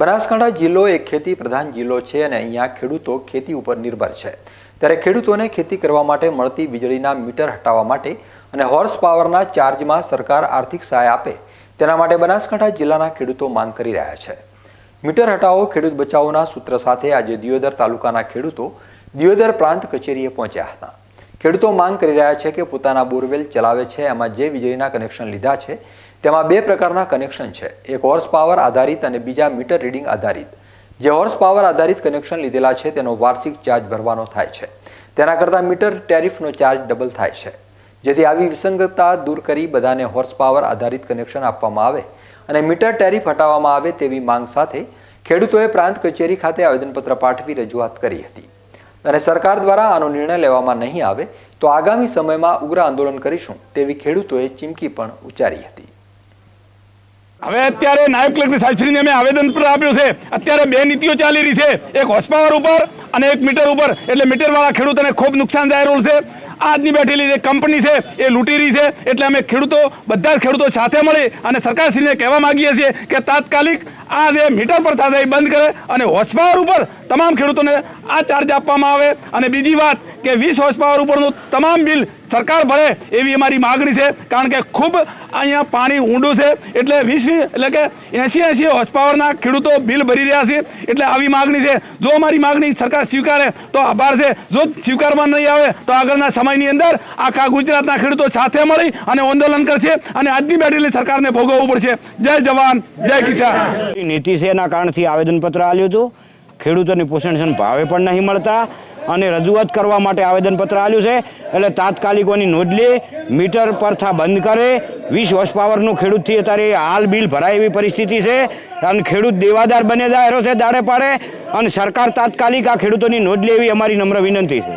બનાસકાંઠા જિલ્લો એક ખેતી પ્રધાન જિલ્લો છે અને અહીંયા ખેડૂતો ખેતી ઉપર નિર્ભર છે. ત્યારે ખેડૂતોને ખેતી કરવા માટે મળતી વીજળીના મીટર હટાવવા માટે અને હોર્સ પાવરના ચાર્જમાં સરકાર આર્થિક સહાય આપે, તેના માટે બનાસકાંઠા જિલ્લાના ખેડૂતો માંગ કરી રહ્યા છે. મીટર હટાવો ખેડૂત બચાવોના સૂત્ર સાથે આજે દિયોદર તાલુકાના ખેડૂતો દિયોદર પ્રાંત કચેરીએ પહોંચ્યા હતા. ખેડૂતો માંગ કરી રહ્યા છે કે પોતાના બોરવેલ ચલાવે છે. એમાં જે વીજળીના કનેક્શન લીધા છે, તેમાં બે પ્રકારના કનેક્શન છે. એક હોર્સ પાવર આધારિત અને બીજા મીટર રીડિંગ આધારિત. જે હોર્સ પાવર આધારિત કનેક્શન લીધેલા છે, તેનો વાર્ષિક ચાર્જ ભરવાનો થાય છે. તેના કરતાં મીટર ટેરિફનો ચાર્જ ડબલ થાય છે. જેથી આવી વિસંગતતા દૂર કરી બધાને હોર્સ પાવર આધારિત કનેક્શન આપવામાં આવે અને મીટર ટેરિફ હટાવવામાં આવે તેવી માંગ સાથે ખેડૂતોએ પ્રાંત કચેરી ખાતે આવેદનપત્ર પાઠવી રજૂઆત કરી હતી. અને સરકાર દ્વારા આનો નિર્ણય લેવામાં નહીં આવે, તો આગામી સમયમાં ઉગ્ર આંદોલન કરીશું તેવી ખેડૂતોએ ચીમકી પણ ઉચ્ચારી હતી. હવે અત્યારે નાયબ કલેક્ટર સાહેબશ્રીને અમે પણ આપ્યું છે. અત્યારે બે નીતિઓ ચાલી રહી છે. એક હોસ્પાવર ઉપર અને એક મીટર ઉપર. એટલે મીટરવાળા ખેડૂતોને ખૂબ નુકસાન જાય છે. આજની બેઠેલી જે કંપની છે, એ લૂંટી રહી છે. એટલે અમે ખેડૂતો, બધા જ ખેડૂતો સાથે મળી અને સરકારશ્રીને કહેવા માગીએ છીએ કે તાત્કાલિક આ જે મીટર પર થતા એ બંધ કરે અને હોર્સ પાવર ઉપર તમામ ખેડૂતોને આ ચાર્જ આપવામાં આવે. અને બીજી વાત કે વીસ હોર્સ પાવર ઉપરનું તમામ બિલ સરકાર ભરે એવી અમારી માગણી છે, કારણ કે ખૂબ અહીંયા પાણી ઊંડું છે. એટલે વીસ એટલે કે એંસી એંસી હોર્સ પાવરના ખેડૂતો બિલ ભરી રહ્યા છે. એટલે આવી માગણી છે. જો અમારી માગણી સરકાર સ્વીકારે, તો આભાર છે. જો સ્વીકારવામાં નહીં આવે, તો આગળના સમયની અંદર આખા ગુજરાતના ખેડૂતો સાથે મળી અને આંદોલન કરશે અને આજની બેઠેલી સરકારને ભોગવવું પડશે. જય જવાન, જય કિસાન. નીતિ છે એના કારણથી આવેદનપત્ર આપ્યું હતું. ખેડૂતોને પોષણ ભાવે પણ નહીં મળતા અને રજૂઆત કરવા માટે આવેદનપત્ર આપ્યું છે. એટલે તાત્કાલિકોની નોંધ લે મીટર પરથા બંધ કરે. વીસ વર્ષ પાવરનું ખેડૂતથી અત્યારે હાલ બિલ ભરાય એવી પરિસ્થિતિ છે. અને ખેડૂત દેવાદાર બને જાય છે દાડે પાડે. અને સરકાર તાત્કાલિક આ ખેડૂતોની નોંધ લે એવી અમારી નમ્ર વિનંતી છે.